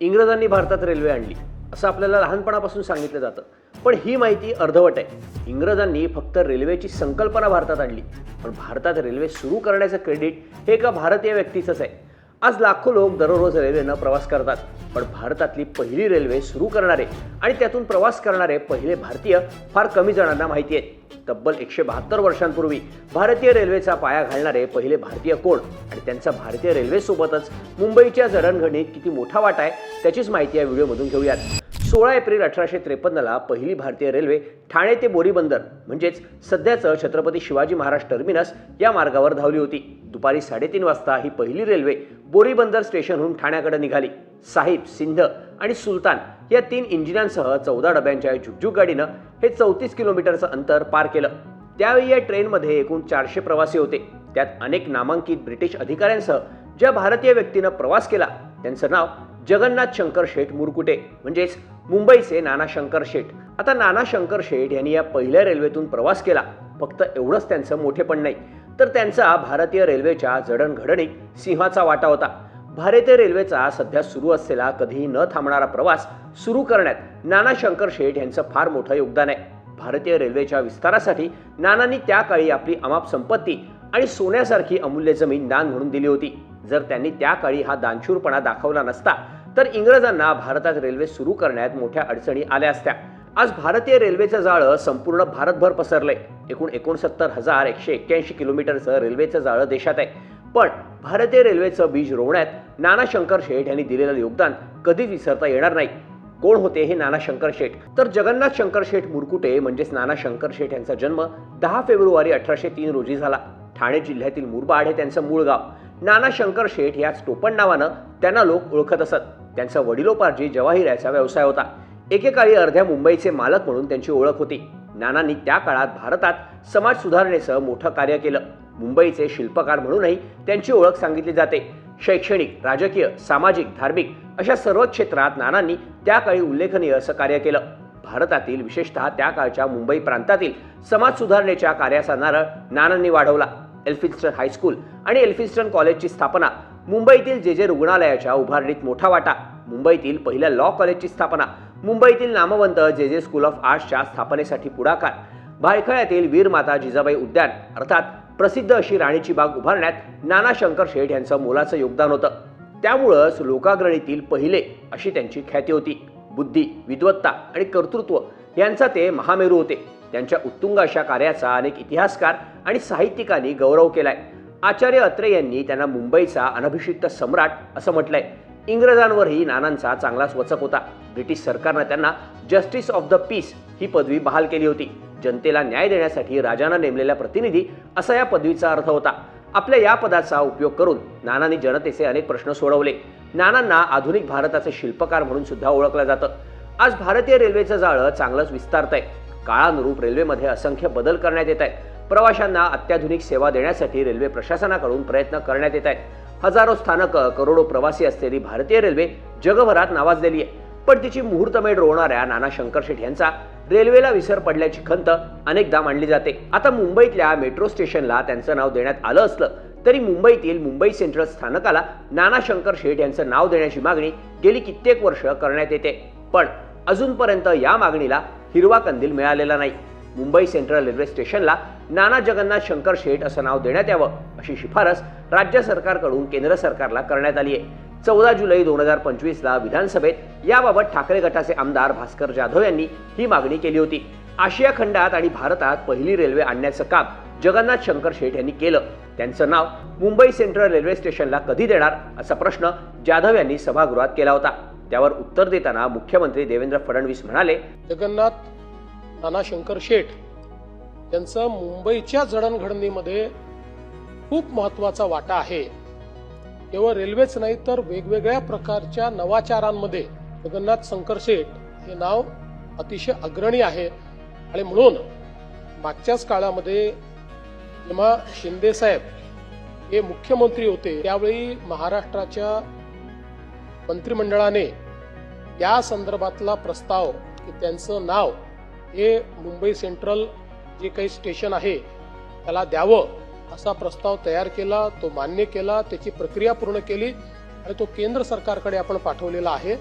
इंग्रजांनी भारतात रेल्वे आणली असं आपल्याला लहानपणापासून सांगितलं जातं. पण ही माहिती अर्धवट आहे. इंग्रजांनी फक्त रेल्वेची संकल्पना भारतात आणली पण भारतात रेल्वे सुरू करण्याचं क्रेडिट हे एका भारतीय व्यक्तीचंच आहे. आज लाखो लोक दररोज रेल्वेनं प्रवास करतात पण भारतातली पहिली रेल्वे सुरू करणारे आणि त्यातून प्रवास करणारे पहिले भारतीय फार कमी जणांना माहिती आहेत. तब्बल एकशे बहात्तर वर्षांपूर्वी भारतीय रेल्वेचा पाया घालणारे पहिले भारतीय कोण? आणि त्यांचा भारतीय रेल्वेसोबतच मुंबईच्या जडणघडणीत किती मोठा वाटा आहे त्याचीच माहिती या व्हिडिओमधून घेऊयात. सोळा एप्रिल अठराशे त्रेपन्नला पहिली भारतीय रेल्वे ठाणे ते बोरीबंदर म्हणजेच सध्याचं छत्रपती शिवाजी महाराज टर्मिनस या मार्गावर धावली होती. दुपारी साडेतीन वाजता ही पहिली रेल्वे बोरीबंदर स्टेशनहून ठाण्याकडे निघाली. साहिब सिंध आणि सुलतान या तीन इंजिनांसह चौदा डब्यांच्या या झुकझुक गाडीनं हे चौतीस किलोमीटरचं अंतर पार केलं. त्यावेळी या ट्रेनमध्ये एकूण चारशे प्रवासी होते. त्यात अनेक नामांकित ब्रिटिश अधिकाऱ्यांसह ज्या भारतीय व्यक्तीनं प्रवास केला त्यांचं नाव जगन्नाथ शंकर शेठ मुरकुटे म्हणजेच मुंबईचे नाना शंकर शेठ. आता नाना शंकर शेठ यांनी या पहिल्या रेल्वेतून प्रवास केला. फक्त एवढंच त्यांचं मोठेपण नाही तर त्यांचा भारतीय रेल्वेच्या जडणघडणीत सिंहाचा वाटा होता. भारतीय रेल्वेचा सध्या सुरू असलेला कधीही न थांबणारा प्रवास सुरू करण्यात नाना शंकर शेठ यांचं फार मोठं योगदान आहे. भारतीय रेल्वेच्या विस्तारासाठी नानांनी त्या काळी आपली अमाप संपत्ती आणि सोन्यासारखी अमूल्य जमीन दान म्हणून दिली होती. जर त्यांनी त्या काळी हा दानशूरपणा दाखवला नसता तर इंग्रजांना भारतात रेल्वे सुरू करण्यात मोठ्या अडचणी आल्या असत्या. आज भारतीय रेल्वेचं जाळं संपूर्ण भारतभर पसरलंय. एकूण एकोणसत्तर हजार एकशे एक्क्याऐंशी किलोमीटरचं रेल्वेचं जाळं देशात आहे. पण भारतीय रेल्वेचं बीज रोवण्यात नाना शंकर शेठ यांनी दिलेलं योगदान कधीच विसरता येणार नाही. कोण होते हे नाना शंकर शेठ? तर जगन्नाथ शंकर शेठ मुरकुटे म्हणजेच नाना शंकर शेठ यांचा जन्म दहा फेब्रुवारी अठराशे तीन रोजी झाला. ठाणे जिल्ह्यातील मुरबाड हे त्यांचं मूळ गाव. नाना शंकर शेठ याच टोपण नावानं त्यांना लोक ओळखत असत. त्यांचा वडिलोपार्जी जवाहिराचा व्यवसाय होता. एकेकाळी अर्ध्या मुंबईचे मालक म्हणून त्यांची ओळख होती. नानांनी त्या काळात भारतात समाज सुधारणेसह मोठं कार्य केलं. मुंबईचे शिल्पकार म्हणूनही त्यांची ओळख सांगितली जाते. शैक्षणिक राजकीय सामाजिक धार्मिक अशा सर्व क्षेत्रात नानांनी त्या काळी उल्लेखनीय असं कार्य केलं. भारतातील विशेषतः त्या काळच्या मुंबई प्रांतातील समाज सुधारणेच्या कार्याचा नारळ नानांनी वाढवला. एल्फिन्स्टन हायस्कूल आणि एल्फिन्स्टन कॉलेजची स्थापना मुंबईतील जे जे रुग्णालयाच्या उभारणीत मोठा वाटा मुंबईतील पहिल्या लॉ कॉलेजची स्थापना मुंबईतील नामवंत जे जे स्कूल ऑफ आर्ट्सच्या स्थापनेसाठी पुढाकार भायखळ्यातील वीरमाता जिजाबाई उद्यान अर्थात प्रसिद्ध अशी राणीची बाग उभारण्यात नाना शंकर शेठ यांचं मोलाचं योगदान होतं. त्यामुळंच लोकाग्रणीतील पहिले अशी त्यांची ख्याती होती. बुद्धी विद्वत्ता आणि कर्तृत्व यांचा ते महामेरू होते. त्यांच्या उत्तुंग अशा कार्याचा अनेक इतिहासकार आणि साहित्यिकांनी गौरव केलाय. आचार्य अत्रे यांनी त्यांना मुंबईचा अनभिषिक्त सम्राट असं म्हटलंय. इंग्रजांवरही नानांचा चांगलाच वचक होता. ब्रिटिश सरकारनं त्यांना जस्टिस ऑफ द पीस ही पदवी बहाल केली होती. जनतेला न्याय देण्यासाठी राजानं नेमलेला प्रतिनिधी असा या पदवीचा अर्थ होता. आपल्या या पदाचा उपयोग करून नानांनी जनतेचे अनेक प्रश्न सोडवले. नानांना आधुनिक भारताचे शिल्पकार म्हणून सुद्धा ओळखलं जातं. आज भारतीय रेल्वेचं जाळं चांगलंच विस्तारत आहे काळानुरूप रेल्वेमध्ये असंख्य बदल करण्यात येत आहेत प्रवाशांना अत्याधुनिक सेवा देण्यासाठी रेल्वे प्रशासनाकडून प्रयत्न करण्यात येत आहेत हजारो स्थानकं करोडो प्रवासी असलेली भारतीय रेल्वे जगभरात नावाजलेली आहे. पण तिची मुहूर्तमेढ रोवणाऱ्या नाना शंकरशेठ यांचा रेल्वेला विसर पडल्याची खंत अनेकदा मांडली जाते. आता मुंबईतल्या मेट्रो स्टेशनला त्यांचं नाव देण्यात आलं असलं तरी मुंबईतील मुंबई सेंट्रल स्थानकाला नाना शंकर शेठ यांचं नाव देण्याची मागणी गेली कित्येक वर्ष करण्यात येते. पण अजूनपर्यंत या मागणीला हिरवा कंदील मिळालेला नाही. मुंबई सेंट्रल रेल्वे स्टेशनला नाना जगन्नाथ शंकर शेठ असं नाव देण्यात यावं अशी शिफारस राज्य सरकारकडून केंद्र सरकारला करण्यात आली आहे. चौदा जुलै दोन हजार पंचवीसला विधानसभेत याबाबत ठाकरे गटाचे आमदार भास्कर जाधव यांनी ही मागणी केली होती. आशिया खंडात आणि भारतात पहिली रेल्वे आणण्याचं काम जगन्नाथ शंकर शेठ यांनी केलं. त्यांचं नाव मुंबई सेंट्रल रेल्वे स्टेशनला कधी देणार असा प्रश्न जाधव यांनी सभागृहात केला होता. त्यावर उत्तर देताना मुख्यमंत्री देवेंद्र फडणवीस म्हणाले जगन्नाथ नाना शंकर शेठ यांचं मुंबईच्या जडणघडणीमध्ये खूप महत्त्वाचा वाटा आहे. केवळ रेल्वेच नाही तर वेगवेगळ्या प्रकारच्या नवाचारांमध्ये जगन्नाथ शंकर शेठ हे नाव अतिशय अग्रणी आहे. आणि म्हणून मागच्याच काळामध्ये जेव्हा शिंदे साहेब हे मुख्यमंत्री होते त्यावेळी महाराष्ट्राच्या मंत्रिमंडळाने या संदर्भातला प्रस्ताव की त्यांचं नाव हे मुंबई सेंट्रल जे काही स्टेशन आहे त्याला द्यावं असा प्रस्ताव तयार केला तो मान्य केला त्याची प्रक्रिया पूर्ण केली आणि तो केंद्र सरकारकडे आपण पाठवलेला आहे.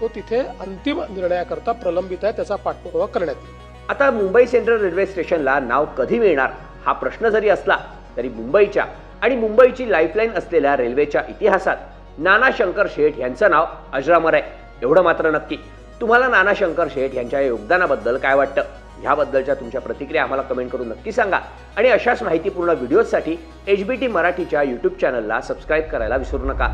तो तिथे अंतिम निर्णयाकरता प्रलंबित आहे त्याचा पाठपुरावा करण्यात येईल. आता मुंबई सेंट्रल रेल्वे स्टेशनला नाव कधी मिळणार हा प्रश्न जरी असला तरी मुंबईच्या आणि मुंबईची लाईफलाईन असलेल्या रेल्वेच्या इतिहासात नाना शंकर शेठ यांचं नाव अजरामर आहे. एवढं मात्र नक्की. तुम्हाला नाना शंकर शेठ यांच्या योगदानाबद्दल काय वाटतं? ह्याबद्दलच्या तुमच्या प्रतिक्रिया आम्हाला कमेंट करून नक्की सांगा. आणि अशाच माहितीपूर्ण व्हिडिओजसाठी एच बी टी मराठीच्या यूट्यूब चॅनलला सबस्क्राईब करायला विसरू नका.